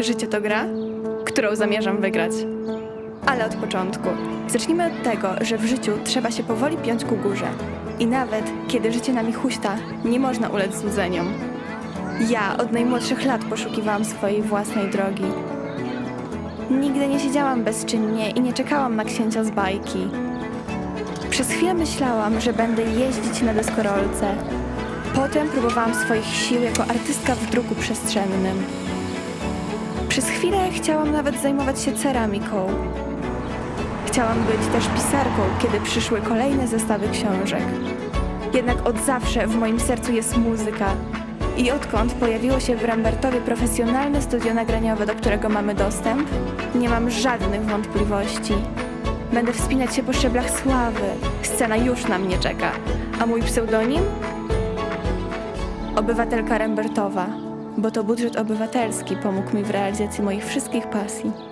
Życie to gra, którą zamierzam wygrać. Ale od początku. Zacznijmy od tego, że w życiu trzeba się powoli piąć ku górze. I nawet kiedy życie nami huśta, nie można ulec złudzeniom. Ja od najmłodszych lat poszukiwałam swojej własnej drogi. Nigdy nie siedziałam bezczynnie i nie czekałam na księcia z bajki. Przez chwilę myślałam, że będę jeździć na deskorolce. Potem próbowałam swoich sił jako artystka w druku przestrzennym. Przez chwilę chciałam nawet zajmować się ceramiką. Chciałam być też pisarką, kiedy przyszły kolejne zestawy książek. Jednak od zawsze w moim sercu jest muzyka. I odkąd pojawiło się w Rambertowie profesjonalne studio nagraniowe, do którego mamy dostęp, nie mam żadnych wątpliwości. Będę wspinać się po szczeblach sławy. Scena już na mnie czeka. A mój pseudonim? Obywatelka Rembertowa, bo to budżet obywatelski pomógł mi w realizacji moich wszystkich pasji.